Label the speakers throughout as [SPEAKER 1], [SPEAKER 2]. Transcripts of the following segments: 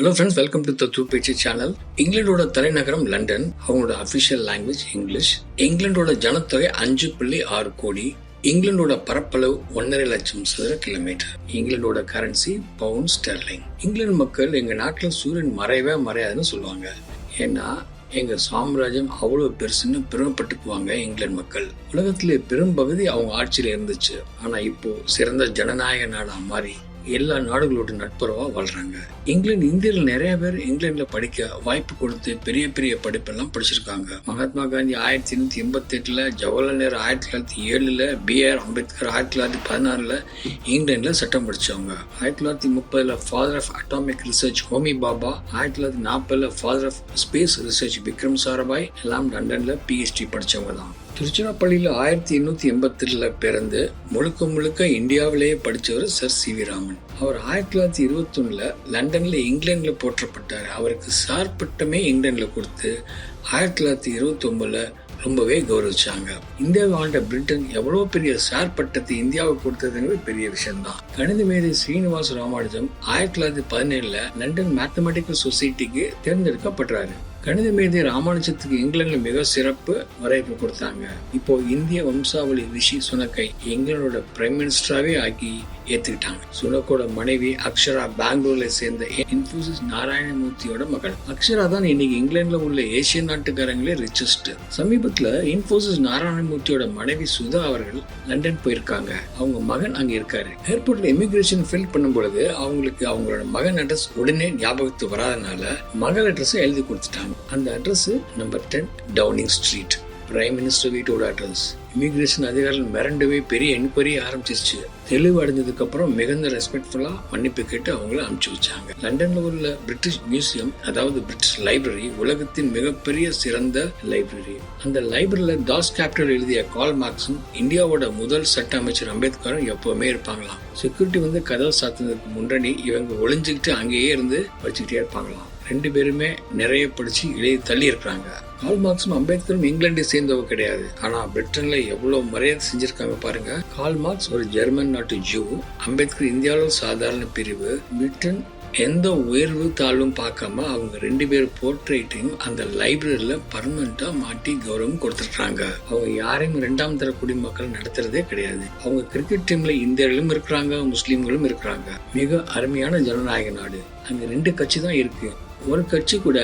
[SPEAKER 1] Hello friends welcome to தத்து பேச்சு channel இங்கிலாண்டோட தலைநகரம் லண்டன் அவங்களோட அபிஷியல் லாங்குவேஜ் இங்கிலீஷ் இங்கிலாண்டோட ஜனத்தொகை அஞ்சு புள்ளி ஆறு கோடி. இங்கிலாண்டோட பரப்பளவு ஒன்றரை லட்சம் சதுர கிலோமீட்டர் இங்கிலாண்டோட கரன்சி பவுண்ட் ஸ்டெர்லிங் இங்கிலாந்து மக்கள் எங்க நாட்டில் சூரியன் மறையவே மறையாதுன்னு சொல்லுவாங்க. ஏன்னா எங்க சாம்ராஜ்யம் அவ்வளவு பெருசுன்னு பெருமைப்பட்டுக்குவாங்க இங்கிலாந்து மக்கள். உலகத்திலே பெரும்பகுதி அவங்க ஆட்சியில இருந்துச்சு. ஆனா இப்போ சிறந்த ஜனநாயக நாடா மாறி எல்லா நாடுகளோட நட்புறவா வாழ்றாங்க. இங்கிலாந்து இந்தியர்கள் நிறைய பேர் இங்கிலாந்துல படிக்க வாய்ப்பு கொடுத்து பெரிய பெரிய படிப்பெல்லாம் படிச்சிருக்காங்க. மகாத்மா காந்தி ஆயிரத்தி எண்ணூத்தி எண்பத்தி எட்டுல ஜவஹர்லால் நேரு ஆயிரத்தி தொள்ளாயிரத்தி ஏழுல பி ஆர் அம்பேத்கர் ஆயிரத்தி தொள்ளாயிரத்தி பதினாறுல இங்கிலாந்துல சட்டம் படிச்சவங்க ஆயிரத்தி தொள்ளாயிரத்தி முப்பதுல father of atomic research Homi Bhabha ஆயிரத்தி தொள்ளாயிரத்தி நாற்பதுல father of space research Vikram Sarabhai எல்லாம் லண்டன்ல பிஹெச்டி படிச்சவங்க தான். திருச்சிராப்பள்ளியில் ஆயிரத்தி எண்ணூற்றி எண்பத்தெட்டில் பிறந்து முழுக்க முழுக்க இந்தியாவிலேயே படித்தவர் சர் சி வி ராமன். அவர் ஆயிரத்தி தொள்ளாயிரத்தி இருபத்தொன்னில் லண்டனில் இங்கிலாண்டில் போற்றப்பட்டார். அவருக்கு சார் பட்டமே இங்கிலாண்டில் கொடுத்து ஆயிரத்தி தொள்ளாயிரத்தி இருபத்தொம்பதில் ரொம்பவே கௌரவிச்சாங்க. இந்தியாவை ஆண்ட பிரிட்டன் எவ்வளோ பெரிய சார் பட்டத்தை இந்தியாவுக்கு கொடுத்ததுங்கிறது பெரிய விஷயம்தான். கணித மேதை ஸ்ரீனிவாச ராமானுஜம் ஆயிரத்தி தொள்ளாயிரத்தி பதினேழுல லண்டன் மேத்தமெட்டிக்கல் சொசைட்டிக்கு தேர்ந்தெடுக்கப்படுறாரு கணித மேதை ராமானுஜத்துக்கு இங்கிலாந்துல மிக சிறப்பு வரவேற்பு கொடுத்தாங்க. இப்போ இந்திய வம்சாவளி ரிஷி சுனக்கை இங்கிலாந்தோட பிரைம் மினிஸ்டராகவே ஆக்கி ஏத்துக்கிட்டாங்க. சுனக்கோட மனைவி அக்ஷரா பெங்களூர்ல சேர்ந்த இன்ஃபோசிஸ் நாராயணமூர்த்தியோட மகள். அக்ஷரா தான் இன்னைக்கு இங்கிலாந்துல உள்ள ஏசியன் நாட்டுக்காரங்களே ரிச்சஸ்ட் சமீபத்துல இன்ஃபோசிஸ் நாராயணமூர்த்தியோட மனைவி சுதா அவர்கள் லண்டன் போயிருக்காங்க. அவங்க மகன் அங்க இருக்காரு. ஏர்போர்ட்ல இமிகிரேஷன் ஃபில் பண்ணும் பொழுது அவங்களுக்கு அவங்களோட மகன் அட்ரஸ் உடனே ஞாபகத்து வராதனால மகள் அட்ரஸ் எழுதி கொடுத்துட்டாங்க. அந்த address number ten Downing Street prime minister வீட்டோட அட்ரஸ் இமிக்ரேஷன் அதிகாரிகள் மிரண்டவே பெரிய என்கொயரி ஆரம்பிச்சிருச்சு. தெளிவு அடைஞ்சதுக்கப்புறம் மிகுந்த ரெஸ்பெக்ட்ஃபுல்லாக மன்னிப்பு கேட்டு அவங்கள அனுப்பிச்சி வச்சாங்க. லண்டனில் உள்ள பிரிட்டிஷ் மியூசியம் அதாவது பிரிட்டிஷ் லைப்ரரி உலகத்தின் மிகப்பெரிய சிறந்த லைப்ரரி அந்த லைப்ரரியில் தாஸ் கேபிட்டல் எழுதிய கால் மார்க்ஸும் இந்தியாவோட முதல் சட்ட அமைச்சர் அம்பேத்கரும் எப்போவுமே இருப்பாங்களாம். செக்யூரிட்டி வந்து கதவை சாத்தினதுக்கு முன்னாடி இவங்க ஒளிஞ்சுக்கிட்டு அங்கேயே இருந்து படிச்சுக்கிட்டே இருப்பாங்களாம். ரெண்டு பேருமே நிறைய படித்து இளைய தள்ளி இருக்கிறாங்க. கால் மார்க்ஸும் அம்பேத்கரும் இங்கிலாண்டை சேர்ந்தவ கிடையாது. ஆனா பிரிட்டன்ல எவ்வளவு மரியாதை செஞ்சிருக்காங்க பாருங்க. கால் மார்க்ஸ் ஒரு ஜெர்மன் நாட்டு ஜூ அம்பேத்கர் இந்தியாவில் சாதாரண பிரிவு. பிரிட்டன் எந்த உயர்வு தாழ்வும் பார்க்காம அவங்க ரெண்டு பேர் போர்ட்ரேட்டையும் அந்த லைப்ரரியில பர்மனண்டா மாட்டி கௌரவம் கொடுத்துருக்காங்க. அவங்க யாரையும் ரெண்டாம் தர குடிமக்கள் நடத்துறதே கிடையாது. அவங்க கிரிக்கெட் டீம்ல இந்தியர்களும் இருக்கிறாங்க முஸ்லீம்களும் இருக்கிறாங்க. மிக அருமையான ஜனநாயக நாடு. அங்கே ரெண்டு கட்சி தான் இருக்குது ஒரு கட்சி கூட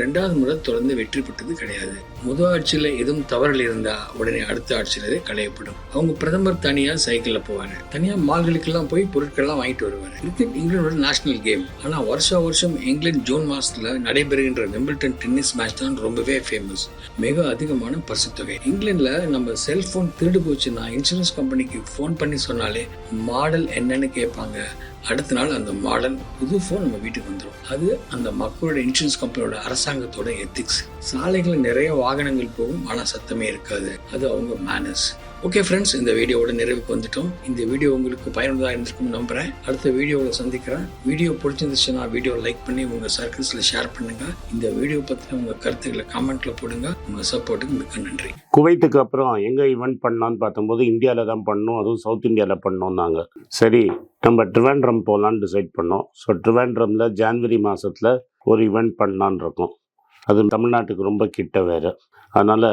[SPEAKER 1] ரெண்டாவது முறை தொடர்ந்து வெற்றி பெற்றது கிடையாது. முதல் ஆட்சியில் எதுவும் தவறுகள் இருந்தால் உடனே அடுத்த ஆட்சியிலே களையப்படும். அவங்க பிரதமர் தனியாக சைக்கிளில் போவாங்க தனியாக மால்களுக்கெல்லாம் போய் பொருட்கள்லாம் வாங்கிட்டு வருவாங்க கிரிக்கெட் இங்கிலாந்தோட நேஷனல் கேம் ஆனால் வருஷா வருஷம் இங்கிலாந்து ஜூன் மாதத்தில் நடைபெறுகின்ற விம்பிள்டன் டென்னிஸ் மேட்ச் தான் ரொம்பவே ஃபேமஸ் மிக அதிகமான பரிசு தொகை. இங்கிலாண்டில் நம்ம செல்ஃபோன் திருடு போச்சுன்னா இன்சூரன்ஸ் கம்பெனிக்கு ஃபோன் பண்ணி சொன்னாலே மாடல் என்னன்னு கேட்பாங்க. அடுத்த நாள் அந்த மாடல் புது ஃபோன் நம்ம வீட்டுக்கு வந்துடும் அது அந்த மக்களோட இன்சூரன்ஸ் கம்பெனியோட அரசாங்கத்தோட எத்திக்ஸ் சாலைகளில் நிறைய வாகனங்கள் போகும் ஆனால் சத்தமே இருக்காது. அது அவங்க மேனஸ் ஓகே ஃப்ரெண்ட்ஸ் இந்த வீடியோவோட நிறைவுக்கு வந்துட்டோம். இந்த வீடியோ உங்களுக்கு பயனுள்ளதாக இருந்திருக்கும் நம்புறேன். அடுத்த வீடியோவில் சந்திக்கிறேன். வீடியோ பிடிச்சிருந்துச்சுன்னா வீடியோ லைக் பண்ணி உங்கள் சர்க்கிள்ஸில் ஷேர் பண்ணுங்க. இந்த வீடியோ பற்றின உங்கள் கருத்துக்களை கமெண்ட்டில் போடுங்க. உங்கள் சப்போர்ட்டுக்கு மிக்க நன்றி.
[SPEAKER 2] குவைத்துக்கு அப்புறம் எங்கே ஈவெண்ட் பண்ணலான்னு பார்த்தம்போது இந்தியாவில் தான் பண்ணோம். அதுவும் சவுத் இந்தியாவில் பண்ணோம்னாங்க சரி நம்ம ட்ரிவாண்ட்ரம் போகலான்னு டிசைட் பண்ணோம். ஸோ ட்ரிவாண்ட்ரமில் ஜான்வரி மாதத்தில் ஒரு ஈவெண்ட் பண்ணலான்னு இருக்கோம். அது தமிழ்நாட்டுக்கு ரொம்ப கிட்ட வேறு. அதனால்